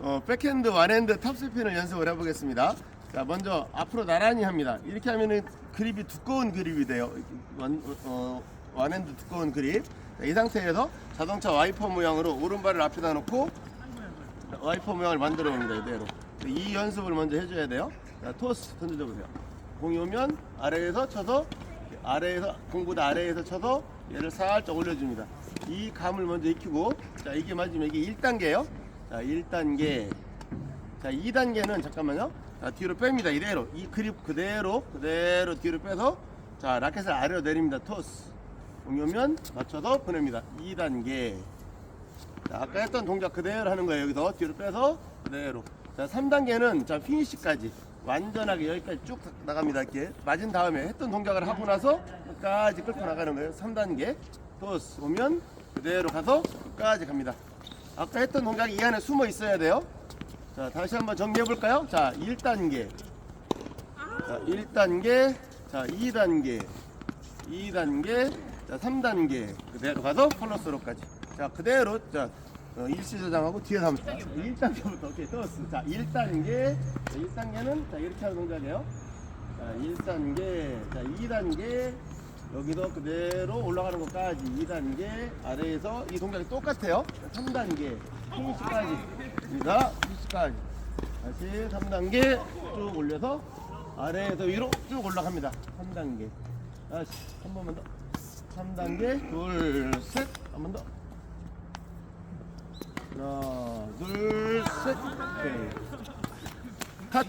어, 백핸드, 완핸드, 탑스핀을 연습을 해보겠습니다. 자, 먼저 앞으로 나란히 합니다. 이렇게 하면은 그립이 두꺼운 그립이 돼요. 완, 어, 완핸드 두꺼운 그립. 자, 이 상태에서 자동차 와이퍼 모양으로 오른발을 앞에다 놓고 와이퍼 모양을 만들어 옵니다. 이대로. 이 연습을 먼저 해줘야 돼요. 자, 토스 던져줘 보세요. 공이 오면 아래에서 쳐서 아래에서 공보다 아래에서 쳐서 얘를 살짝 올려줍니다. 이 감을 먼저 익히고 자 이게 맞으면 이게 1단계예요. 자 1단계 자 2단계는 잠깐만요. 자 뒤로 뺍니다. 이대로 이 그립 그대로 그대로 뒤로 빼서 자 라켓을 아래로 내립니다. 토스 공이 오면 맞춰서 보냅니다. 2단계 자, 아까 했던 동작 그대로 하는 거예요. 여기서 뒤로 빼서 그대로. 자, 3단계는 자, 피니시까지 완전하게 여기까지 쭉 나갑니다. 이렇게 맞은 다음에 했던 동작을 하고 나서 끝까지 끌고 나가는 거예요. 3단계. 토스 오면 그대로 가서 끝까지 갑니다. 아까 했던 동작이 이 안에 숨어 있어야 돼요. 자, 다시 한번 정리해 볼까요? 자, 1단계. 자, 1단계. 자, 2단계. 2단계, 자 3단계 그대로 가서 플러스로까지. 자 그대로 자 어, 일시 저장하고 뒤에서 하면 1단계부터 오케이 토스. 자 1단계, 자, 1단계는 자 이렇게 하는 동작이에요. 자 1단계, 자 2단계 여기도 그대로 올라가는 것까지 2단계 아래에서 이 동작이 똑같아요. 자, 3단계 피니시까지 여기다 피니시까지 다시 3단계 쭉 올려서 아래에서 위로 쭉 올라갑니다. 3단계. 다시 한 번만 더. 3단계. 둘, 셋. 한 번 더. 하나, 둘, 셋. 오케이. 컷.